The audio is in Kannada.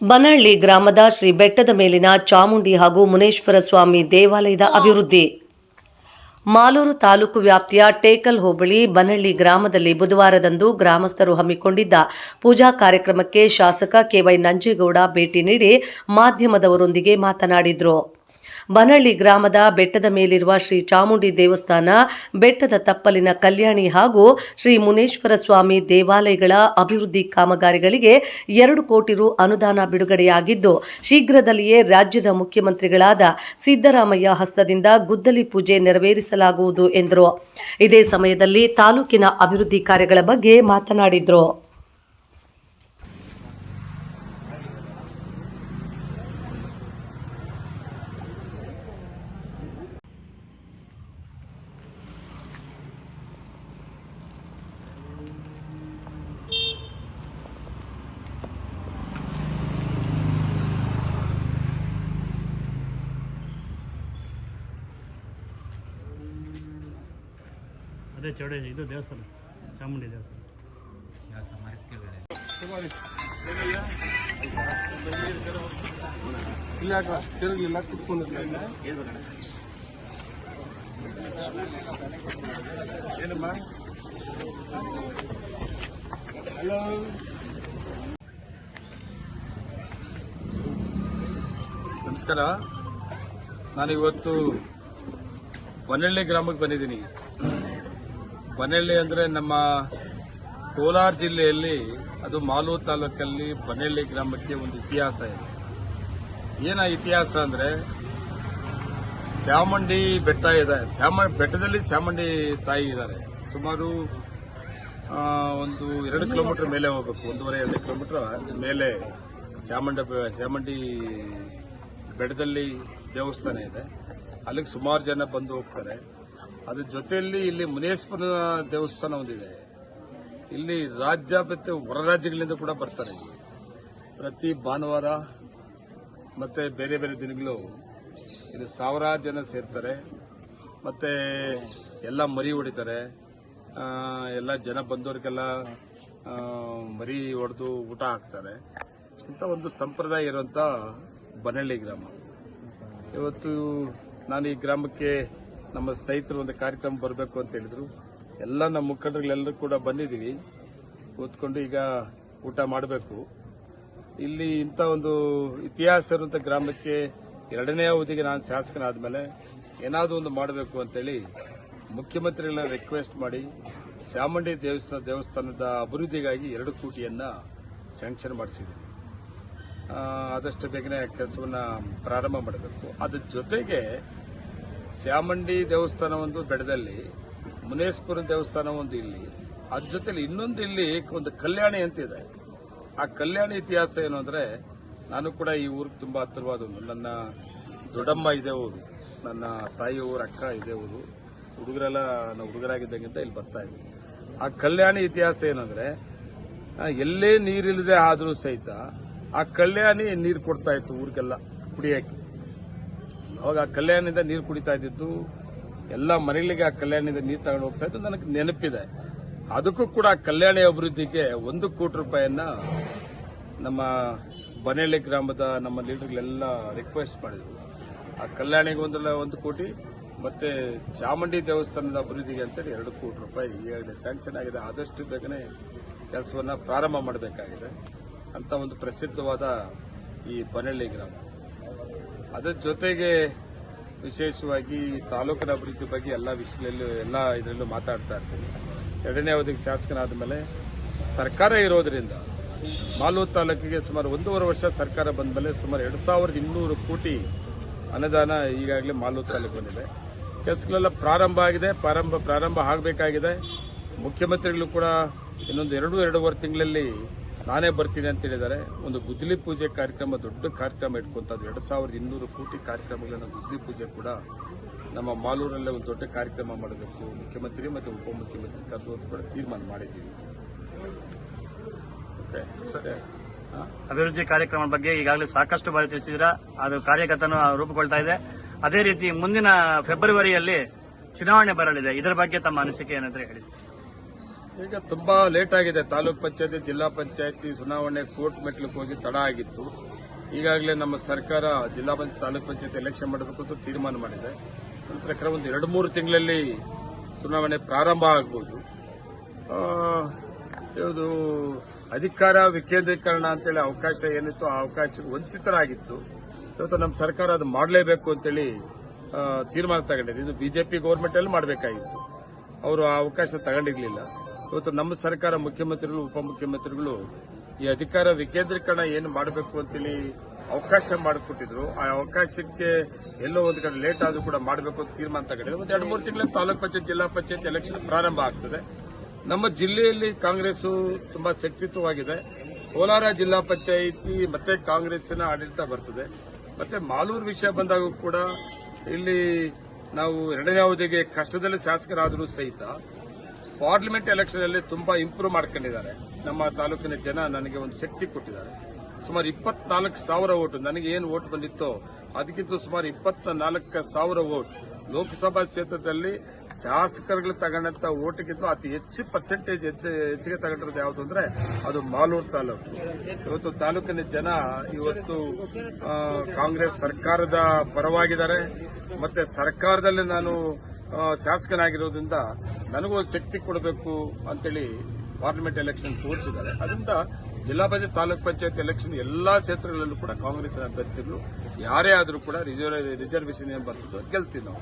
ಬನಹಳ್ಳಿ ಗ್ರಾಮದ ಶ್ರೀ ಬೆಟ್ಟದ ಮೇಲಿನ ಚಾಮುಂಡಿ ಹಾಗೂ ಮುನೇಶ್ವರ ಸ್ವಾಮಿ ದೇವಾಲಯದ ಅಭಿವೃದ್ಧಿ. ಮಾಲೂರು ತಾಲೂಕು ವ್ಯಾಪ್ತಿಯ ಟೇಕಲ್ ಹೋಬಳಿ ಬನಹಳ್ಳಿ ಗ್ರಾಮದಲ್ಲಿ ಬುಧವಾರದಂದು ಗ್ರಾಮಸ್ಥರು ಹಮ್ಮಿಕೊಂಡಿದ್ದ ಪೂಜಾ ಕಾರ್ಯಕ್ರಮಕ್ಕೆ ಶಾಸಕ ಕೆವೈ ನಂಜೇಗೌಡ ಭೇಟಿ ನೀಡಿ ಮಾಧ್ಯಮದವರೊಂದಿಗೆ ಮಾತನಾಡಿದರು. ಬನಹಳ್ಳಿ ಗ್ರಾಮದ ಬೆಟ್ಟದ ಮೇಲಿರುವ ಶ್ರೀ ಚಾಮುಂಡಿ ದೇವಸ್ಥಾನ, ಬೆಟ್ಟದ ತಪ್ಪಲಿನ ಕಲ್ಯಾಣಿ ಹಾಗೂ ಶ್ರೀ ಮುನೇಶ್ವರ ಸ್ವಾಮಿ ದೇವಾಲಯಗಳ ಅಭಿವೃದ್ಧಿ ಕಾಮಗಾರಿಗಳಿಗೆ ಎರಡು ಕೋಟಿ ರು ಅನುದಾನ ಬಿಡುಗಡೆಯಾಗಿದ್ದು, ಶೀಘ್ರದಲ್ಲಿಯೇ ರಾಜ್ಯದ ಮುಖ್ಯಮಂತ್ರಿಗಳಾದ ಸಿದ್ದರಾಮಯ್ಯ ಹಸ್ತದಿಂದ ಗುದ್ದಲಿ ಪೂಜೆ ನೆರವೇರಿಸಲಾಗುವುದು ಎಂದರು. ಇದೇ ಸಮಯದಲ್ಲಿ ತಾಲೂಕಿನ ಅಭಿವೃದ್ಧಿ ಕಾರ್ಯಗಳ ಬಗ್ಗೆ ಮಾತನಾಡಿದರು. ಅದೇ ಚೌಡ ಇದು ದೇವಸ್ಥಾನ, ಚಾಮುಂಡಿ ದೇವಸ್ಥಾನ. ಇಲ್ಲ ಕುತ್ಕೊಂಡಿರ್ಲಿಲ್ಲ ಏನಮ್ಮ ಹಲೋ ನಮಸ್ಕಾರ. ನಾನಿವತ್ತು ಬನಹಳ್ಳಿ ಗ್ರಾಮಕ್ಕೆ ಬಂದಿದ್ದೀನಿ. ಬನಹಳ್ಳಿ ಅಂದರೆ ನಮ್ಮ ಕೋಲಾರ ಜಿಲ್ಲೆಯಲ್ಲಿ ಅದು ಮಾಲೂರು ತಾಲೂಕಲ್ಲಿ ಬನೆಳ್ಳಿ ಗ್ರಾಮಕ್ಕೆ ಒಂದು ಇತಿಹಾಸ ಇದೆ. ಏನ ಇತಿಹಾಸ ಅಂದ್ರೆ ಚಾಮುಂಡಿ ಬೆಟ್ಟ ಇದೆ. ಶ್ಯಾಮ ಬೆಟ್ಟದಲ್ಲಿ ಚಾಮುಂಡಿ ತಾಯಿ ಇದ್ದಾರೆ. ಸುಮಾರು ಒಂದು ಎರಡು ಕಿಲೋಮೀಟರ್ ಮೇಲೆ ಹೋಗ್ಬೇಕು. ಒಂದೂವರೆ, ಎರಡು ಕಿಲೋಮೀಟರ್ ಮೇಲೆ ಚಾಮುಂಡ ಚಾಮುಂಡಿ ಬೆಟ್ಟದಲ್ಲಿ ದೇವಸ್ಥಾನ ಇದೆ. ಅಲ್ಲಿಗೆ ಸುಮಾರು ಜನ ಬಂದು ಹೋಗ್ತಾರೆ. ಅದ್ರ ಜೊತೆಯಲ್ಲಿ ಇಲ್ಲಿ ಮುನೇಶ್ವರ ದೇವಸ್ಥಾನ ಒಂದಿದೆ. ಇಲ್ಲಿ ರಾಜ್ಯ ಮತ್ತು ಹೊರ ರಾಜ್ಯಗಳಿಂದ ಕೂಡ ಬರ್ತಾರೆ ಪ್ರತಿ ಭಾನುವಾರ ಮತ್ತೆ ಬೇರೆ ಬೇರೆ ದಿನಗಳು ಇಲ್ಲಿ ಸಾವಿರಾರು ಜನ ಸೇರ್ತಾರೆ. ಮತ್ತೆ ಎಲ್ಲ ಮರಿ ಹೊಡಿತಾರೆ. ಎಲ್ಲ ಜನ ಬಂದವ್ರಿಗೆಲ್ಲ ಮರಿ ಹೊಡೆದು ಊಟ ಹಾಕ್ತಾರೆ. ಇಂಥ ಒಂದು ಸಂಪ್ರದಾಯ ಇರುವಂತ ಬನಹಳ್ಳಿ ಗ್ರಾಮ. ಇವತ್ತು ನಾನು ಈ ಗ್ರಾಮಕ್ಕೆ ನಮ್ಮ ಸ್ನೇಹಿತರು ಒಂದು ಕಾರ್ಯಕ್ರಮ ಬರಬೇಕು ಅಂತ ಹೇಳಿದ್ರು. ಎಲ್ಲ ನಮ್ಮ ಮುಖಂಡರುಗಳೆಲ್ಲರೂ ಕೂಡ ಬಂದಿದ್ದೀವಿ. ಕೂತ್ಕೊಂಡು ಈಗ ಊಟ ಮಾಡಬೇಕು. ಇಲ್ಲಿ ಇಂಥ ಒಂದು ಇತಿಹಾಸ ಇರುವಂತ ಗ್ರಾಮಕ್ಕೆ ಎರಡನೇ ಅವಧಿಗೆ ನಾನು ಶಾಸಕನಾದ ಮೇಲೆ ಏನಾದರೂ ಒಂದು ಮಾಡಬೇಕು ಅಂತೇಳಿ ಮುಖ್ಯಮಂತ್ರಿಗಳನ್ನ ರಿಕ್ವೆಸ್ಟ್ ಮಾಡಿ ಚಾಮುಂಡಿ ದೇವಸ್ಥಾನ, ದೇವಸ್ಥಾನದ ಅಭಿವೃದ್ಧಿಗಾಗಿ ಎರಡು ಕೋಟಿಯನ್ನ ಸ್ಯಾಂಕ್ಷನ್ ಮಾಡಿಸಿದ್ದೀವಿ ಆದಷ್ಟು ಬೇಗನೆ ಕೆಲಸವನ್ನು ಪ್ರಾರಂಭ ಮಾಡಬೇಕು. ಅದ್ರ ಜೊತೆಗೆ ಚಾಮುಂಡಿ ದೇವಸ್ಥಾನ ಒಂದು ಬೆಡದಲ್ಲಿ ಮುನೇಶ್ವರ ದೇವಸ್ಥಾನ ಒಂದು ಇಲ್ಲಿ ಅದ್ರ ಜೊತೆಲಿ ಇನ್ನೊಂದು ಇಲ್ಲಿ ಒಂದು ಕಲ್ಯಾಣಿ ಅಂತ ಇದೆ. ಆ ಕಲ್ಯಾಣಿ ಇತಿಹಾಸ ಏನು ಅಂದರೆ, ನಾನು ಕೂಡ ಈ ಊರಿಗೆ ತುಂಬಾ ಹತ್ತಿರವಾದವನು ನನ್ನ ದೊಡ್ಡಮ್ಮ ಇದೆ ಊರು, ನನ್ನ ತಾಯಿ ಊರು, ಅಕ್ಕ ಇದೆ ಊರು, ಹುಡುಗರೆಲ್ಲ ನಾವು ಹುಡುಗರಾಗಿದ್ದಂಗಿಂತ ಇಲ್ಲಿ ಬರ್ತಾ ಇದ್ವಿ ಆ ಕಲ್ಯಾಣಿ ಇತಿಹಾಸ ಏನಂದ್ರೆ ಎಲ್ಲೇ ನೀರಿಲ್ಲದೆ ಆದರೂ ಸಹಿತ ಆ ಕಲ್ಯಾಣಿ ನೀರು ಕೊಡ್ತಾ ಇತ್ತು ಊರಿಗೆಲ್ಲ, ಕುಡಿಯಕ್ಕೆ. ಅವಾಗ ಆ ಕಲ್ಯಾಣದಿಂದ ನೀರು ಕುಡಿತಾ ಇದ್ದಿದ್ದು, ಎಲ್ಲ ಮನೆಗಳಿಗೆ ಆ ಕಲ್ಯಾಣದಿಂದ ನೀರು ತಗೊಂಡು ಹೋಗ್ತಾ ಇದ್ದು ನನಗೆ ನೆನಪಿದೆ. ಅದಕ್ಕೂ ಕೂಡ ಕಲ್ಯಾಣ ಅಭಿವೃದ್ಧಿಗೆ ಒಂದು ಕೋಟಿ ರೂಪಾಯಿಯನ್ನ ನಮ್ಮ ಬನೇಳ್ಳಿ ಗ್ರಾಮದ ನಮ್ಮ ಲೀಡರ್ಗಳೆಲ್ಲ ರಿಕ್ವೆಸ್ಟ್ ಮಾಡಿದ್ರು. ಆ ಕಲ್ಯಾಣಿಗೆ ಒಂದಲ್ಲ ಒಂದು ಕೋಟಿ, ಮತ್ತೆ ಚಾಮುಂಡಿ ದೇವಸ್ಥಾನದ ಅಭಿವೃದ್ಧಿಗೆ ಅಂತೇಳಿ ಎರಡು ಕೋಟಿ ರೂಪಾಯಿ. ಈಗಾಗಲೇ ಸ್ಯಾಂಕ್ಷನ್ ಆಗಿದೆ. ಆದಷ್ಟು ಬೇಗನೆ ಕೆಲಸವನ್ನ ಪ್ರಾರಂಭ ಮಾಡಬೇಕಾಗಿದೆ. ಅಂತ ಒಂದು ಪ್ರಸಿದ್ಧವಾದ ಈ ಬನಳ್ಳಿ ಗ್ರಾಮ. ಅದರ ಜೊತೆಗೆ ವಿಶೇಷವಾಗಿ ತಾಲೂಕಿನ ಅಭಿವೃದ್ಧಿ ಬಗ್ಗೆ ಎಲ್ಲ ವಿಷಯದಲ್ಲೂ ಎಲ್ಲ ಇದರಲ್ಲೂ ಮಾತಾಡ್ತಾ ಇರ್ತೀನಿ. ಎರಡನೇ ಅವಧಿಗೆ ಶಾಸಕನಾದ ಮೇಲೆ ಸರ್ಕಾರ ಇರೋದ್ರಿಂದ ಮಾಲೂರು ತಾಲೂಕಿಗೆ ಸುಮಾರು ಒಂದೂವರೆ ವರ್ಷ ಸರ್ಕಾರ ಬಂದ ಮೇಲೆ ಸುಮಾರು ಎರಡು ಸಾವಿರದ ಇನ್ನೂರು ಕೋಟಿ ಅನುದಾನ ಈಗಾಗಲೇ ಮಾಲೂರು ತಾಲೂಕು ಬಂದಿದೆ. ಕೆಲಸಗಳೆಲ್ಲ ಪ್ರಾರಂಭ ಆಗಿದೆ, ಪ್ರಾರಂಭ ಪ್ರಾರಂಭ ಆಗಬೇಕಾಗಿದೆ. ಮುಖ್ಯಮಂತ್ರಿಗಳು ಕೂಡ ಇನ್ನೊಂದು ಎರಡು ಎರಡೂವರೆ ತಿಂಗಳಲ್ಲಿ ನಾನೇ ಬರ್ತೀನಿ ಅಂತ ಹೇಳಿದ್ದಾರೆ. ಒಂದು ಗುದ್ದಲಿ ಪೂಜೆ ಕಾರ್ಯಕ್ರಮ, ದೊಡ್ಡ ಕಾರ್ಯಕ್ರಮ ಇಟ್ಕೊಂತದ್ದು ಎರಡು ಸಾವಿರದ ಇನ್ನೂರು ಕೋಟಿ ಕಾರ್ಯಕ್ರಮಗಳನ್ನ ಗುದ್ದಲಿ ಪೂಜೆ ಕೂಡ ನಮ್ಮ ಮಾಲೂರಲ್ಲೇ ಒಂದು ದೊಡ್ಡ ಕಾರ್ಯಕ್ರಮ ಮಾಡಬೇಕು. ಮುಖ್ಯಮಂತ್ರಿ ಮತ್ತು ಉಪಮುಖ್ಯಮಂತ್ರಿ ಕರೆದು ಕೂಡ ತೀರ್ಮಾನ ಮಾಡಿದ್ದೀವಿ. ಅಭಿವೃದ್ಧಿ ಕಾರ್ಯಕ್ರಮ ಬಗ್ಗೆ ಈಗಾಗಲೇ ಸಾಕಷ್ಟು ಬಾರಿ ತಿಳಿಸಿದ್ದೀರಾ? ಅದು ಕಾರ್ಯಗತನ ರೂಪುಗೊಳ್ತಾ ಇದೆ. ಅದೇ ರೀತಿ ಮುಂದಿನ ಫೆಬ್ರವರಿಯಲ್ಲಿ ಚುನಾವಣೆ ಬರಲಿದೆ. ಇದರ ಬಗ್ಗೆ ತಮ್ಮ ಅನಿಸಿಕೆ ಏನಂದ್ರೆ ಹೇಳಿ. ಈಗ ತುಂಬಾ ಲೇಟ್ ಆಗಿದೆ. ತಾಲೂಕ್ ಪಂಚಾಯತಿ, ಜಿಲ್ಲಾ ಪಂಚಾಯತಿ ಚುನಾವಣೆ ಕೋರ್ಟ್ ಮೆಟ್ಲಿಗೆ ಹೋಗಿ ತಡ ಆಗಿತ್ತು. ಈಗಾಗಲೇ ನಮ್ಮ ಸರ್ಕಾರ ಜಿಲ್ಲಾ ಪಂಚಾಯತ್ ತಾಲೂಕ್ ಪಂಚಾಯತ್ ಎಲೆಕ್ಷನ್ ಮಾಡಬೇಕು ಅಂತ ತೀರ್ಮಾನ ಮಾಡಿದೆ. ನನ್ನ ಪ್ರಕಾರ ಒಂದು ಎರಡು ಮೂರು ತಿಂಗಳಲ್ಲಿ ಚುನಾವಣೆ ಪ್ರಾರಂಭ ಆಗ್ಬೋದು. ಇದು ಅಧಿಕಾರ ವಿಕೇಂದ್ರೀಕರಣ ಅಂತೇಳಿ ಅವಕಾಶ ಏನಿತ್ತು ಆ ಅವಕಾಶ ವಂಚಿತರಾಗಿತ್ತು. ಇವತ್ತು ನಮ್ಮ ಸರ್ಕಾರ ಅದು ಮಾಡಲೇಬೇಕು ಅಂತೇಳಿ ತೀರ್ಮಾನ ತಗೊಂಡಿದೆ. ಇದು ಬಿಜೆಪಿ ಗೌರ್ಮೆಂಟ್ ಅಲ್ಲಿ ಮಾಡಬೇಕಾಗಿತ್ತು. ಅವರು ಆ ಅವಕಾಶ ತಗೊಂಡಿರ್ಲಿಲ್ಲ. ಇವತ್ತು ನಮ್ಮ ಸರ್ಕಾರ ಮುಖ್ಯಮಂತ್ರಿಗಳು, ಉಪಮುಖ್ಯಮಂತ್ರಿಗಳು ಈ ಅಧಿಕಾರ ವಿಕೇಂದ್ರೀಕರಣ ಏನು ಮಾಡಬೇಕು ಅಂತೇಳಿ ಅವಕಾಶ ಮಾಡಿಕೊಟ್ಟಿದ್ರು. ಆ ಅವಕಾಶಕ್ಕೆ ಎಲ್ಲೋ ಒಂದು ಕಡೆ ಲೇಟ್ ಆದ್ರೂ ಕೂಡ ಮಾಡಬೇಕು ಅಂತ ತೀರ್ಮಾನ ತಗೊಂಡಿದೆ ಒಂದು ಎರಡು ಮೂರು ತಿಂಗಳ ತಾಲೂಕು ಪಂಚಾಯತ್, ಜಿಲ್ಲಾ ಪಂಚಾಯತ್ ಎಲೆಕ್ಷನ್ ಪ್ರಾರಂಭ ಆಗ್ತದೆ. ನಮ್ಮ ಜಿಲ್ಲೆಯಲ್ಲಿ ಕಾಂಗ್ರೆಸ್ ತುಂಬಾ ಶಕ್ತಿತ್ವವಾಗಿದೆ. ಕೋಲಾರ ಜಿಲ್ಲಾ ಪಂಚಾಯಿತಿ ಮತ್ತೆ ಕಾಂಗ್ರೆಸ್ಸಿನ ಆಡಳಿತ ಬರ್ತದೆ. ಮತ್ತೆ ಮಾಲೂರು ವಿಷಯ ಬಂದಾಗ ಕೂಡ ಇಲ್ಲಿ ನಾವು ಎರಡನೇ ಅವಧಿಗೆ ಕಷ್ಟದಲ್ಲಿ ಶಾಸಕರಾದರೂ ಸಹಿತ ಪಾರ್ಲಿಮೆಂಟ್ ಎಲೆಕ್ಷನ್ ಅಲ್ಲಿ ತುಂಬಾ ಇಂಪ್ರೂವ್ ಮಾಡ್ಕೊಂಡಿದ್ದಾರೆ. ನಮ್ಮ ತಾಲೂಕಿನ ಜನ ನನಗೆ ಒಂದು ಶಕ್ತಿ ಕೊಟ್ಟಿದ್ದಾರೆ. ಸುಮಾರು ಇಪ್ಪತ್ನಾಲ್ಕು ಸಾವಿರ ಓಟ್ ನನಗೆ ಏನು ಓಟ್ ಬಂದಿತ್ತೋ ಅದಕ್ಕಿಂತ ಸುಮಾರು ಇಪ್ಪತ್ತ ನಾಲ್ಕು ಸಾವಿರ ಓಟ್ ಲೋಕಸಭಾ ಕ್ಷೇತ್ರದಲ್ಲಿ ಶಾಸಕರುಗಳು ತಗೊಂಡಂತ ಓಟ್ಗಿಂತ ಅತಿ ಹೆಚ್ಚು ಪರ್ಸೆಂಟೇಜ್ ಹೆಚ್ಚು ಹೆಚ್ಚಿಗೆ ತಗೊಂಡಿರೋದು ಯಾವುದು ಅಂದ್ರೆ ಅದು ಮಾಲೂರು ತಾಲೂಕು. ಇವತ್ತು ತಾಲೂಕಿನ ಜನ ಇವತ್ತು ಕಾಂಗ್ರೆಸ್ ಸರ್ಕಾರದ ಪರವಾಗಿದ್ದಾರೆ. ಮತ್ತೆ ಸರ್ಕಾರದಲ್ಲಿ ನಾನು ಶಾಸಕನಾಗಿರೋದ್ರಿಂದ ನನಗೂ ಒಂದು ಶಕ್ತಿ ಕೊಡಬೇಕು ಅಂತೇಳಿ ಪಾರ್ಲಿಮೆಂಟ್ ಎಲೆಕ್ಷನ್ ತೋರಿಸಿದ್ದಾರೆ. ಅದರಿಂದ ಜಿಲ್ಲಾ ಪಂಚಾಯತ್, ತಾಲೂಕ್ ಪಂಚಾಯತ್ ಎಲೆಕ್ಷನ್ ಎಲ್ಲಾ ಕ್ಷೇತ್ರಗಳಲ್ಲೂ ಕೂಡ ಕಾಂಗ್ರೆಸ್ ಅಭ್ಯರ್ಥಿಗಳು ಯಾರೇ ಆದರೂ ಕೂಡ ರಿಸರ್ವ್ ರಿಸರ್ವೇಷನ್ ಏನು ಬರ್ತದೋ ಗೆಲ್ತೀವಿ ನಾವು.